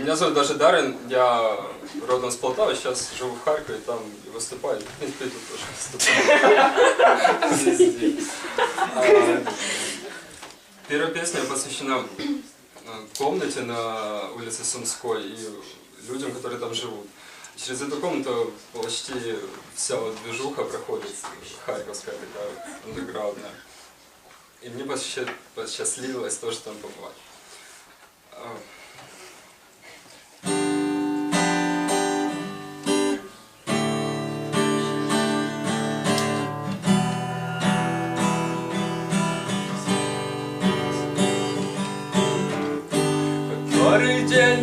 Меня зовут даже Дарин, я родом с Полтавы, сейчас живу в Харькове, там выступаю. В принципе, тут тоже выступаю. А, Первая песня посвящена э, комнате на улице Сумской и людям, которые там живут. Через эту комнату почти вся вот движуха проходит, харьковская такая, андеграундная. И мне посча- посчастливилось тоже там побывать.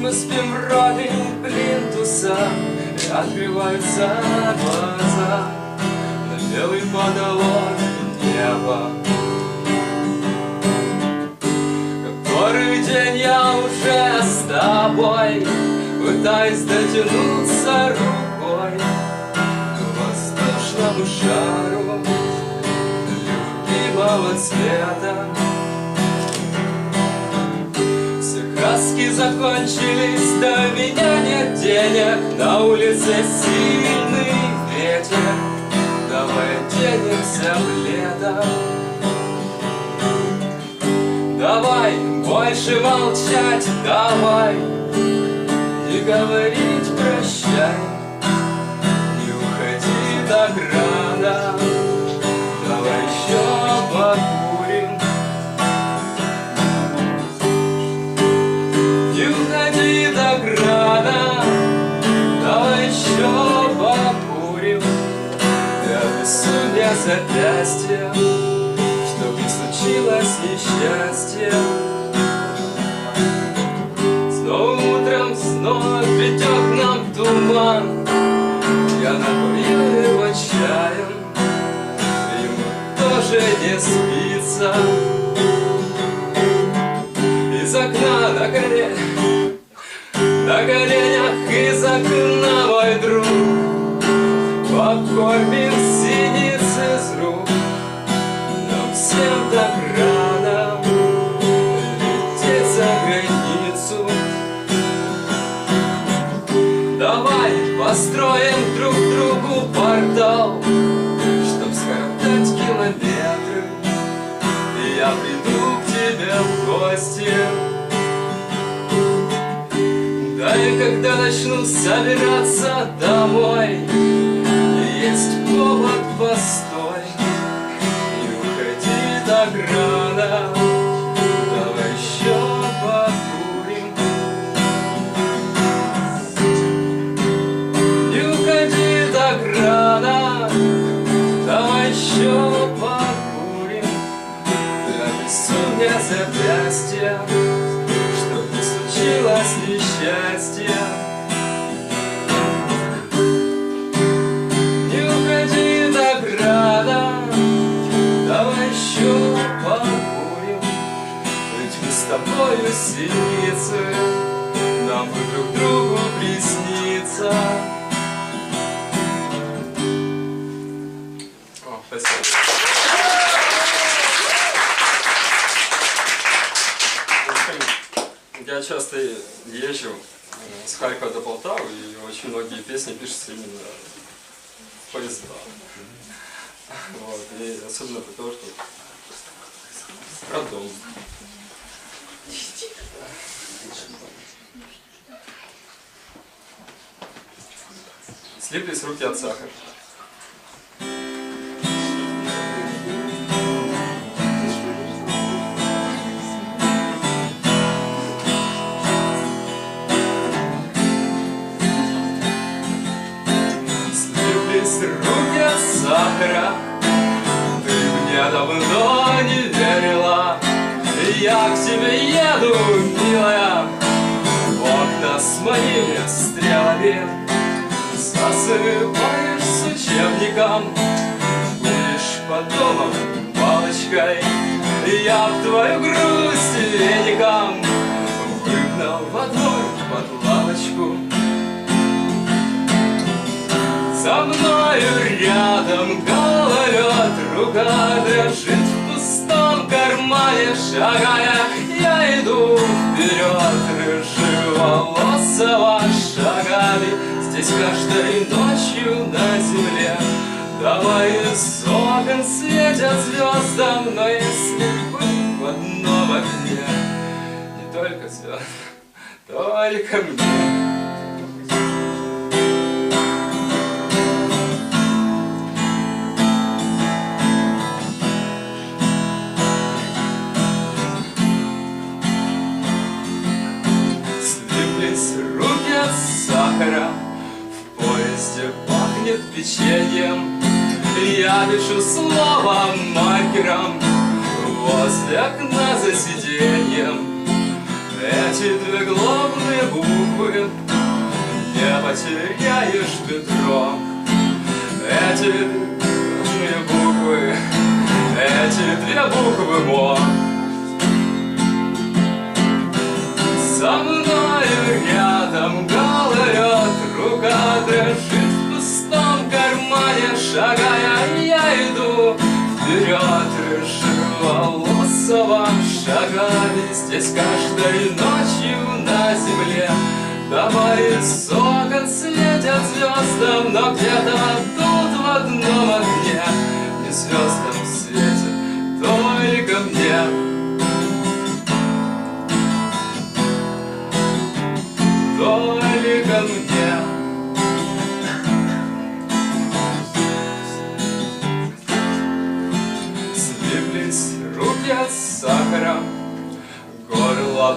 Мы спим в роме плинтуса. И открываются глаза На белый потолок неба. Который день я уже с тобой Пытаюсь дотянуться рукой. К воздушному шару Любимого цвета краски закончились, до меня нет денег. На улице сильный ветер. Давай оденемся в лето. Давай больше молчать, давай. Не говорить мне запястье, чтоб не случилось несчастье. С новым утром снова придет нам туман, Я напою его чаем, ему тоже не спится. Из окна на коленях, на коленях из окна мой друг Покормим построим друг другу портал Чтоб скоротать километры. Я приду к тебе в гости. Да и когда начну собираться домой Есть повод постой мне запястье, Чтоб не случилось несчастье. Не уходи так рано, Давай еще покурим, Ведь мы с тобою синицы, Нам бы друг другу присниться. О, спасибо. Я часто езжу э, с Харькова до Полтавы, и очень многие песни пишутся именно в поездах. Вот, и особенно про то, что про дом. Слиплись руки от сахара. Сахара Ты мне давно не верила. Я к тебе еду, милая. Окна с моими стрелами. Засыпаешь с учебником рука дрожит в пустом кармане Шагая, я иду вперед Рыжеволосого шагами Здесь каждой ночью на земле. Давай, из окон светят звездам Но если быть в одном огне Не только звезд, только мне. Поезде пахнет печеньем. Я пишу слово маркером Возле окна за сиденьем. Эти две главные буквы Не потеряешь ветром Эти две буквы Эти две буквы мог шагами здесь каждой ночью на земле. Дома из окон светят звездам, но где-то тут в одном окне не звездам светит только мне.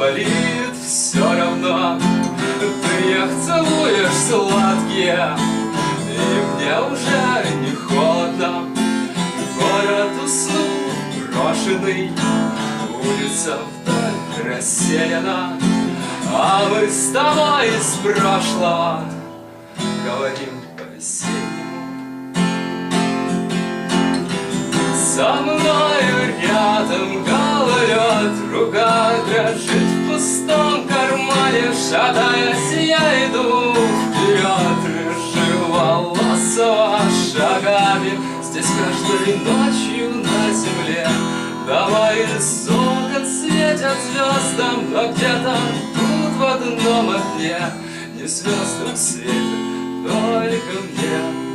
Болит все равно. Ты их целуешь сладкие, и мне уже не холодно. Город уснул, брошенный, улица вдаль рассеяна. А мы с тобой из прошлого Говорим по-весеннему Со мною рядом дрожит в пустом кармане Шатаясь, я иду вперед Рыжеволосого шагами Здесь каждой ночью на земле. Давай из окон светят звездам Но где-то тут в одном окне. Не звездам светит только мне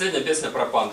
Последняя песня про панд.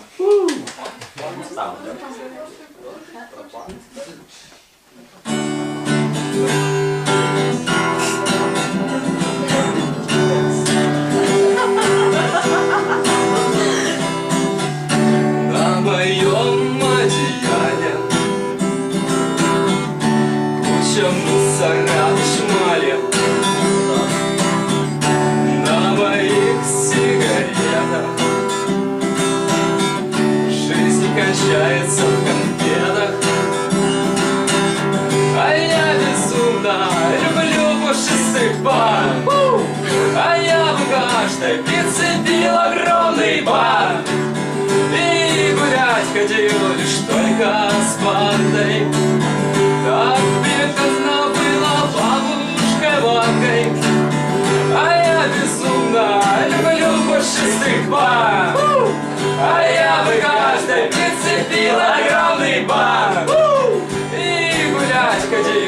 разбил огромный бар. И гулять ходил лишь только с бандой. Как предказно было бабушкой водкой А я безумно люблю пушистых бар А я бы каждой прицепил огромный бар. И гулять ходил